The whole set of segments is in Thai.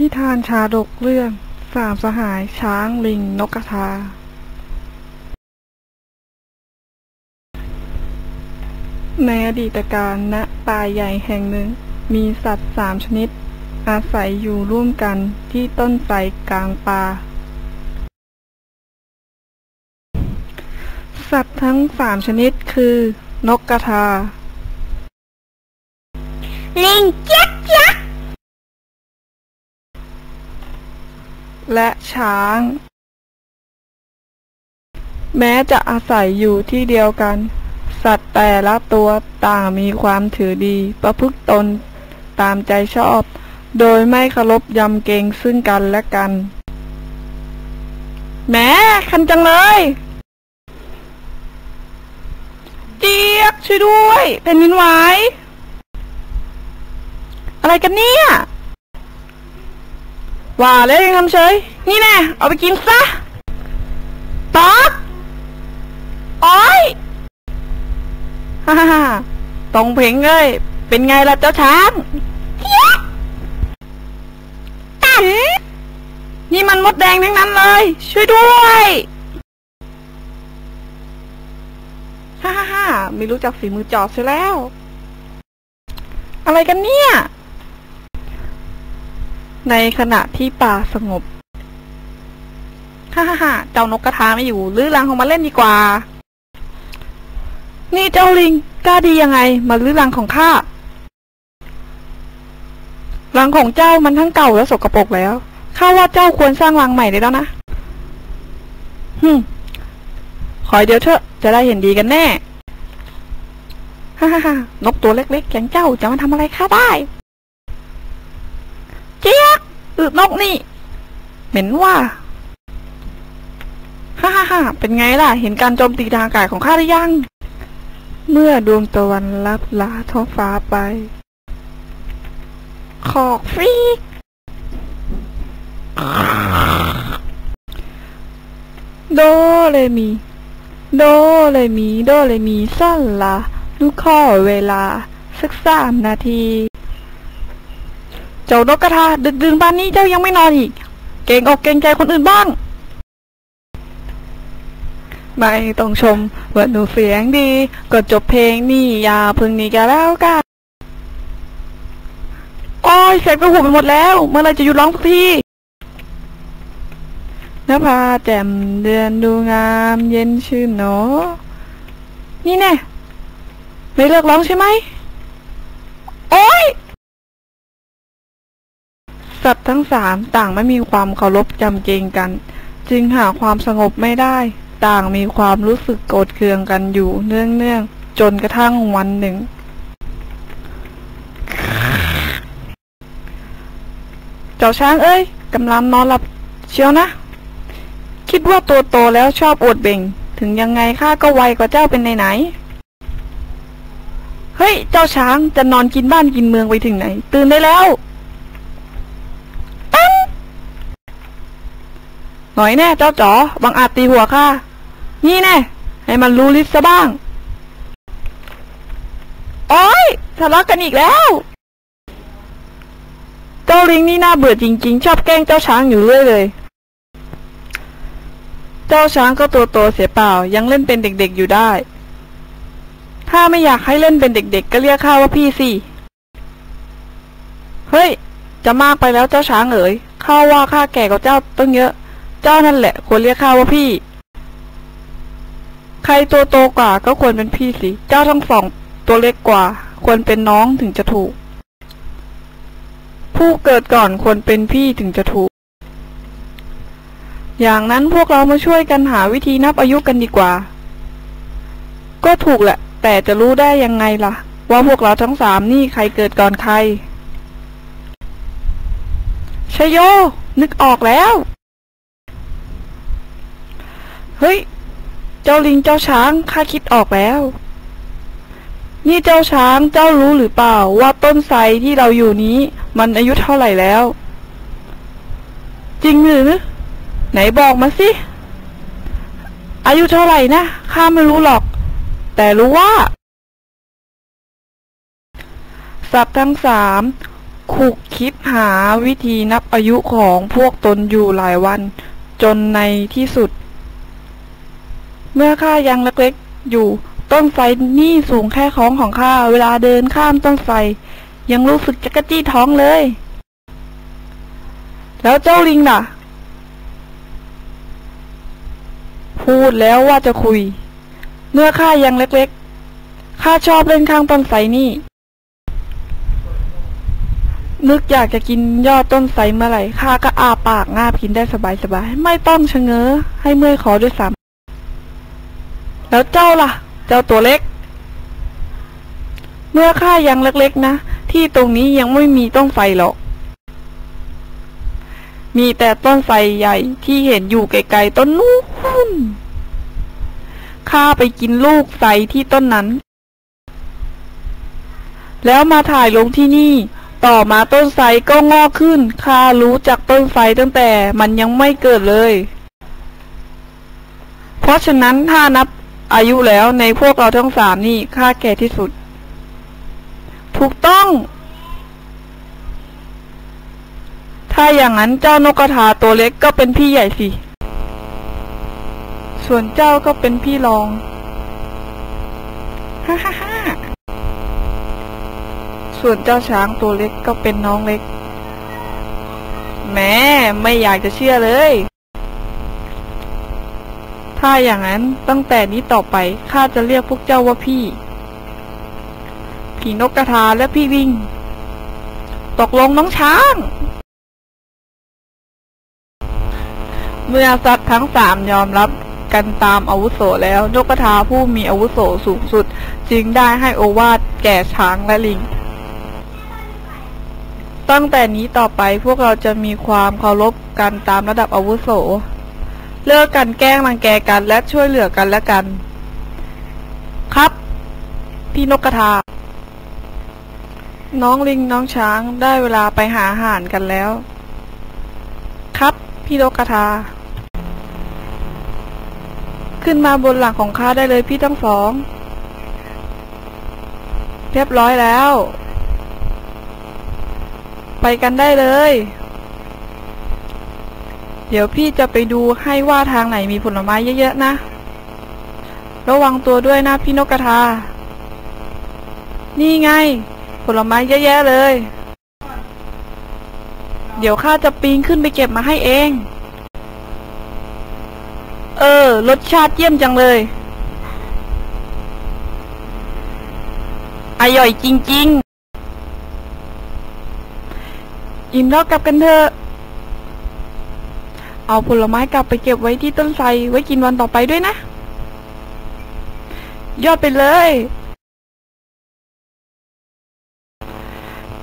นิทานชาดกเรื่อง สามสหายช้างลิงนกกระทา ในอดีตการณป่าใหญ่แห่งหนึ่ง มีสัตว์สามชนิด อาศัยอยู่ร่วมกันที่ต้นไทรกลางป่า สัตว์ทั้งสามชนิดคือ นกกระทา ลิงเจ๊ยกเจ๊ยก และช้าง แม้จะอาศัยอยู่ที่เดียวกัน สัตว์แต่ละตัวต่างมีความถือดี ประพฤติตนตามใจชอบ โดยไม่เคารพยำเกรงซึ่งกันและกัน แม้คันจังเลยเจี๊ยกช่วยด้วยแผ่นดินไหวอะไรกันเนี่ย ว่าแล้วยังทำเฉย นี่แน่เอาไปกินซะต๊อกโอ้ยฮ่าฮ่าตรงเพลงเลย เป็นไงล่ะเจ้าช้างตันนี่มันมดแดงทั้งนั้นเลย ช่วยด้วยฮ่าฮ่าฮ่าไม่รู้จักฝีมือจอบเสียแล้ว อะไรกันเนี่ย ในขณะที่ป่าสงบฮ่าฮ่าฮ่าเจ้านกกระทาไม่อยู่ลื้อรังของมาเล่นดีกว่า นี่เจ้าลิงกล้าดียังไง มาลื้อรังของข้า รังของเจ้ามันทั้งเก่าและสกปรกแล้ว ข้าว่าเจ้าควรสร้างรังใหม่ได้แล้วนะฮึขอยเดี๋ยวเถอะ จะได้เห็นดีกันแน่ฮ่าฮ่าฮ่านกตัวเล็กๆอย่างเจ้าจะมาทำอะไรข้าได้ เจี๊ยกอึนกนี่ เหม็นว่าฮ่าฮ่าฮ่าเป็นไงล่ะ เห็นการโจมตีทางอากาศของข้าหรือยัง เมื่อดวงตะวันลับลาท้องฟ้าไป ขอกฟรีกโดเลมี โดเลมี โดเลมีสั้นละลูกข้อเวลา สักสามนาที เจ้านกกระทาดึกดื่นบ้านนี้เจ้ายังไม่นอนอีก เก่งอกเก่งใจคนอื่นบ้าง ไม่ต้องชมว่าหนูเสียงดี ก็จบเพลงนี่อย่าพึ่งนี่กันแล้วกันโอ้ยเสียงกระหูไปหมดแล้ว เมื่อไรจะหยุดร้องสักทีนภาแจ่มเดือนดูงามเย็นชื่นหนอ นี่แน่ไม่เลิกร้องใช่ไหม โอ้ย สัตว์ทั้งสามต่างไม่มีความเคารพจำเกงกัน จึงหาความสงบไม่ได้ ต่างมีความรู้สึกโกรธเคืองกันอยู่เนื่องเนื่องๆจนกระทั่งวันหนึ่ง เจ้าช้างเอ้ยกำลังนอนหลับเชียวนะ คิดว่าตัวโตแล้วชอบอวดเบ่ง ถึงยังไงข้าก็ไวกว่าเจ้าเป็นไหนไหนเฮ้ย เจ้าช้างจะนอนกินบ้านกินเมืองไปถึงไหน ตื่นได้แล้ว ตั้ง หน่อยแน่เจ้าจ๋อบังอาจตีหัวข้านี่แน่ให้มันรู้ลิสซะบ้าง โอ้ยทะเลาะกันอีกแล้ว เจ้าลิงนี่น่าเบื่อจริง ๆ ชอบแกล้งเจ้าช้างอยู่เรื่อยเลย เจ้าช้างก็ตัวโตเสียเปล่า ยังเล่นเป็นเด็กๆอยู่ได้ถ้าไม่อยากให้เล่นเป็นเด็กๆ ก็เรียกข้าว่าพี่สิ เฮ้ย จะมากไปแล้วเจ้าช้างเอ๋ยข้าว่าข้าแก่กว่าเจ้าตั้งเยอะ เจ้านั่นแหละ ควรเรียกข้าว่าพี่ ใครตัวโตกว่าก็ควรเป็นพี่สิ เจ้าทั้งสองตัวเล็กกว่า ควรเป็นน้องถึงจะถูก ผู้เกิดก่อนควรเป็นพี่ถึงจะถูก อย่างนั้นพวกเรามาช่วยกันหาวิธีนับอายุกันดีกว่า ก็ถูกแหละ แต่จะรู้ได้ยังไงล่ะ ว่าพวกเราทั้งสามนี่ใครเกิดก่อนใครชยโย นึกออกแล้ว เฮ้ย เจ้าลิงเจ้าช้างข้าคิดออกแล้ว นี่เจ้าช้างเจ้ารู้หรือเปล่า ว่าต้นไทรที่เราอยู่นี้ มันอายุเท่าไหร่แล้ว จริงหรือ ไหนบอกมาสิ อายุเท่าไหร่นะข้าไม่รู้หรอก แต่รู้ว่าสัตว์ทั้งสามขุกคิดหาวิธีนับอายุของพวกตนอยู่หลายวัน จนในที่สุด เมื่อข้ายังเล็กๆอยู่ ต้นไทรนี่สูงแค่ของของข้า เวลาเดินข้ามต้นไทรยังรู้สึกจักระจี้ท้องเลย แล้วเจ้าลิงล่ะ พูดแล้วว่าจะคุย เมื่อข้ายังเล็กๆข้าชอบเล่นข้างต้นไทรนี่ นึกอยากจะกินยอดต้นไทรเมื่อไหร่ข้าก็อาปากงาบกินได้สบายๆไม่ต้องชะเง้อให้เมื่อยคอด้วยซ้ำ แล้วเจ้าล่ะ เจ้าตัวเล็ก เมื่อข้ายังเล็กๆนะ ที่ตรงนี้ยังไม่มีต้นไทรหรอก มีแต่ต้นไทรใหญ่ที่เห็นอยู่ไกลๆต้นนู้นข้าไปกินลูกไทรที่ต้นนั้น แล้วมาถ่ายลงที่นี่ ต่อมาต้นไทรก็งอกขึ้น ข้ารู้จักต้นไทรตั้งแต่มันยังไม่เกิดเลยเพราะฉะนั้นถ้านับ อายุแล้วในพวกเราทั้งสามนี่ข้าแก่ที่สุด ถูกต้อง ถ้าอย่างนั้นเจ้านกกระทาตัวเล็กก็เป็นพี่ใหญ่สิ ส่วนเจ้าก็เป็นพี่รองฮ่าฮ่าฮ่าส่วนเจ้าช้างตัวเล็กก็เป็นน้องเล็กแหม้ไม่อยากจะเชื่อเลย ถ้าอย่างนั้นตั้งแต่นี้ต่อไปข้าจะเรียกพวกเจ้าว่าพี่พี่นกกระทาและพี่วิ่ง ตกลงน้องช้าง เมื่อสัตว์ทั้งสามยอมรับกันตามอาวุโสแล้วนกกระทาผู้มีอาวุโสสูงสุด จึงได้ให้โอวาทแก่ช้างและลิง ตั้งแต่นี้ต่อไปพวกเราจะมีความเคารพกันตามระดับอาวุโส เลิกกันแกล้งรังแกกัน และช่วยเหลือกันและกัน ครับ พี่นกกระทา น้องลิงน้องช้างได้เวลาไปหาอาหารกันแล้ว ครับ พี่นกกระทา ขึ้นมาบนหลังของข้าได้เลยพี่ทั้งสอง เรียบร้อยแล้ว ไปกันได้เลย เดี๋ยวพี่จะไปดูให้ว่าทางไหนมีผลไม้เยอะๆนะ ระวังตัวด้วยนะพี่นกกระทา นี่ไง ผลไม้เยอะแยะเลย เดี๋ยวข้าจะปีนขึ้นไปเก็บมาให้เอง เออ รสชาติเยี่ยมจังเลย อร่อยจริง ๆ อิ่มแล้วกลับกันเถอะ เอาผลไม้กลับไปเก็บไว้ที่ต้นไทรไว้กินวันต่อไปด้วยนะ ยอดไปเลย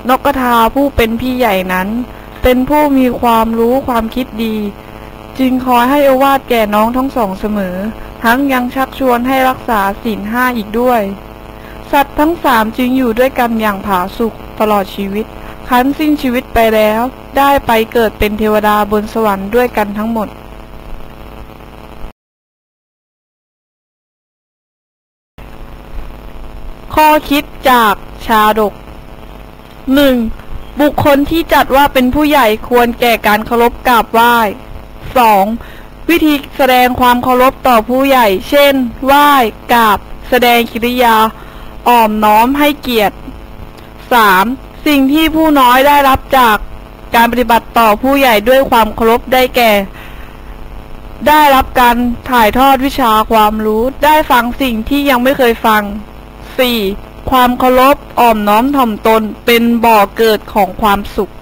นกกระทาผู้เป็นพี่ใหญ่นั้น เป็นผู้มีความรู้ความคิดดี จึงคอยให้อวาทแก่น้องทั้งสองเสมอ ทั้งยังชักชวนให้รักษาศีลห้าอีกด้วย สัตว์ทั้งสามจึงอยู่ด้วยกันอย่างผาสุกตลอดชีวิตคันสิ้นชีวิต ไปแล้วได้ไปเกิดเป็นเทวดาบนสวรรค์ด้วยกันทั้งหมด ข้อคิดจากชาดกหนึ่งบุคคลที่จัดว่าเป็นผู้ใหญ่ควรแก่การเคารพกราบไหว้สองวิธีแสดงความเคารพต่อผู้ใหญ่ เช่น ไหว้กราบ แสดงกิริยา อ่อมน้อมให้เกียรติสาม สิ่งที่ผู้น้อยได้รับจากการปฏิบัติต่อผู้ใหญ่ด้วยความเคารพได้แก่ ได้รับการถ่ายทอดวิชาความรู้ ได้ฟังสิ่งที่ยังไม่เคยฟัง 4. ความเคารพอ่อมน้อมถ่อมตนเป็นบ่อเกิดของความสุข